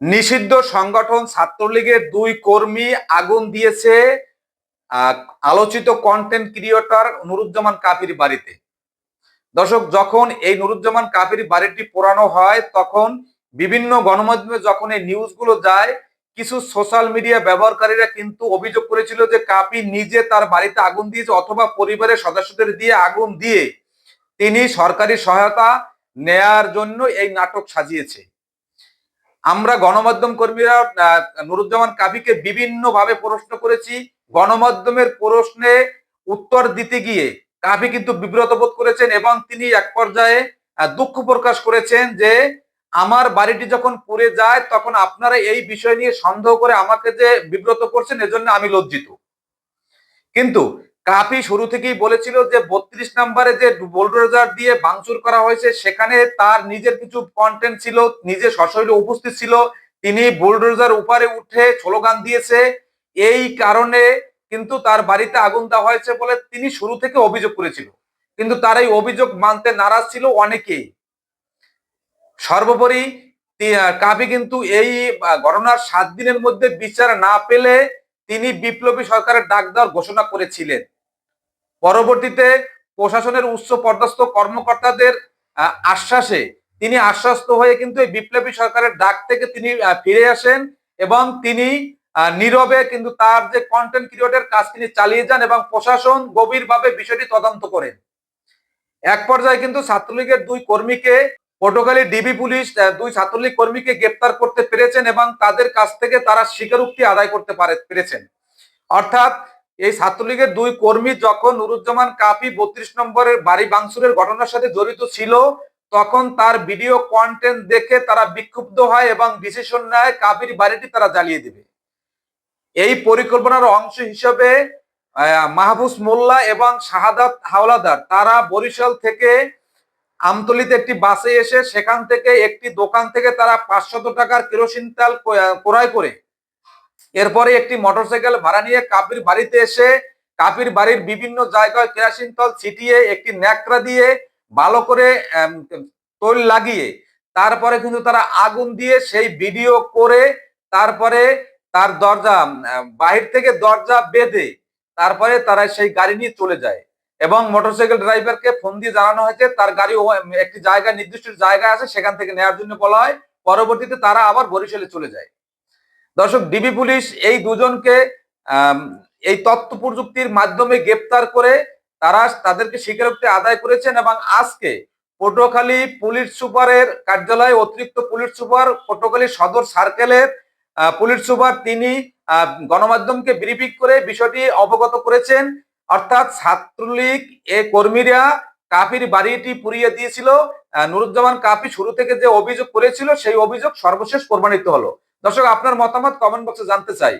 নিষিদ্ধ সংগঠন ছাত্রলীগের দুই কর্মী আগুন দিয়েছে আলোচিত কন্টেন্ট ক্রিয়েটর নুরুজ্জামান কাপির বাড়িতে। দর্শক, যখন এই নুরুজ্জামান কাপির বাড়িটি পোড়ানো হয়, তখন বিভিন্ন গণমাধ্যমে যখন এই নিউজগুলো যায়, কিছু সোশ্যাল মিডিয়া ব্যবহারকারীরা কিন্তু অভিযোগ করেছিল যে কাপি নিজে তার বাড়িতে আগুন দিয়েছে অথবা পরিবারের সদস্যদের দিয়ে আগুন দিয়ে তিনি সরকারি সহায়তা নেয়ার জন্য এই নাটক সাজিয়েছে। আমরা গণমাধ্যম কর্মীরা নুরুজ্জামান কাবিকে বিভিন্ন ভাবে প্রশ্ন করেছি। গণমাধ্যমের প্রশ্নে উত্তর দিতে গিয়ে কাবি কিন্তু বিব্রত বোধ করেছেন এবং তিনি এক পর্যায়ে দুঃখ প্রকাশ করেছেন যে, আমার বাড়িটি যখন পুড়ে যায়, তখন আপনারা এই বিষয় নিয়ে সন্দেহ করে আমাকে যে বিব্রত করছেন, এজন্য আমি লজ্জিত। কিন্তু কাপি শুরু থেকেই বলেছিল যে বত্রিশ নম্বরে যে বোল্ডোজার দিয়ে ভাঙচুর করা হয়েছে, সেখানে তার নিজের কিছু কন্টেন্ট ছিল, নিজে সশরীরে উপস্থিত ছিল। তিনি বুলডোজার উপরে উঠে স্লোগান দিয়েছে। এই কারণে কিন্তু তার বাড়িতে আগুন দেওয়া হয়েছে বলে তিনি শুরু থেকে অভিযোগ করেছিল। কিন্তু তার এই অভিযোগ মানতে নারাজ ছিল অনেকেই। সর্বোপরি কাবি কিন্তু এই ঘটনার সাত দিনের মধ্যে বিচার না পেলে তিনি বিপ্লবী সরকারের ডাক দেওয়ার ঘোষণা করেছিলেন। পরবর্তীতে প্রশাসনের উচ্চ পদস্থ কর্মকর্তাদের আশ্বাসে তিনি আশ্বস্ত হয়ে কিন্তু এই বিপ্লবী সরকারের ডাক থেকে তিনি ফিরে আসেন এবং তিনি নীরবে কিন্তু তার যে কন্টেন্ট ক্রিয়েটের কাজ তিনি চালিয়ে যান এবং প্রশাসন গভীরভাবে বিষয়টি তদন্ত করেন। এক পর্যায়ে কিন্তু ছাত্রলীগের দুই কর্মীকে, পটুয়াখালী ডিবি পুলিশ দুই ছাত্রলীগ কর্মীকে গ্রেপ্তার করতে পেরেছেন এবং তাদের কাছ থেকে তারা স্বীকারোক্তি আদায় করতে পারে, পেরেছেন। অর্থাৎ এই ছাত্রলীগের দুই কর্মী যখন নুরুজ্জামান কাপি বত্রিশ নম্বরের বাড়ি ভাঙচুরের ঘটনার সাথে জড়িত ছিল, তখন তার ভিডিও কন্টেন্ট দেখে তারা বিক্ষুব্ধ হয় এবং ডিসিশন নেয় কাপির বাড়িটি তারা জ্বালিয়ে দেবে। এই পরিকল্পনার অংশ হিসেবে মাহবুস মোল্লা এবং শাহাদাত হাওলাদার, তারা বরিশাল থেকে আমতলিতে একটি বাসে এসে সেখান থেকে একটি দোকান থেকে তারা পাঁচশত টাকার কেরোসিন তেল ক্রয় করে। এরপরে একটি মোটরসাইকেল ভাড়া নিয়ে কাপির বাড়িতে এসে কাপির বাড়ির বিভিন্ন জায়গায় কেরাসিন তেল ছিটিয়ে একটি ন্যাকড়া দিয়ে ভালো করে তৈল লাগিয়ে তারপরে কিন্তু তারা আগুন দিয়ে সেই ভিডিও করে তারপরে তার দরজা বাহির থেকে দরজা বেঁধে তারপরে তারা সেই গাড়ি নিয়ে চলে যায় এবং মোটরসাইকেল ড্রাইভারকে ফোন দিয়ে জানানো হয়েছে তার গাড়ি একটি জায়গা, নির্দিষ্ট জায়গায় আছে সেখান থেকে নেওয়ার জন্য বলা হয়। পরবর্তীতে তারা আবার বরিশালে চলে যায়। দর্শক, ডিবি পুলিশ এই দুজনকে এই তথ্য প্রযুক্তির মাধ্যমে গ্রেপ্তার করে তারা তাদেরকে স্বীকারোক্তি আদায় করেছেন এবং আজকে পটুয়াখালী পুলিশ সুপারের কার্যালয়ে অতিরিক্ত পুলিশ সুপার পটুয়াখালী সদর সার্কেলের পুলিশ সুপার তিনি গণমাধ্যমকে ব্রিফিং করে বিষয়টি অবগত করেছেন। অর্থাৎ ছাত্রলীগ, এ কর্মীরা কাপির বাড়িটি পুড়িয়ে দিয়েছিল। নুরুজ্জামান কাফি শুরু থেকে যে অভিযোগ করেছিল, সেই অভিযোগ সর্বশেষ প্রমাণিত হলো। দর্শক, আপনার মতামত কমেন্ট বক্সে জানতে চাই।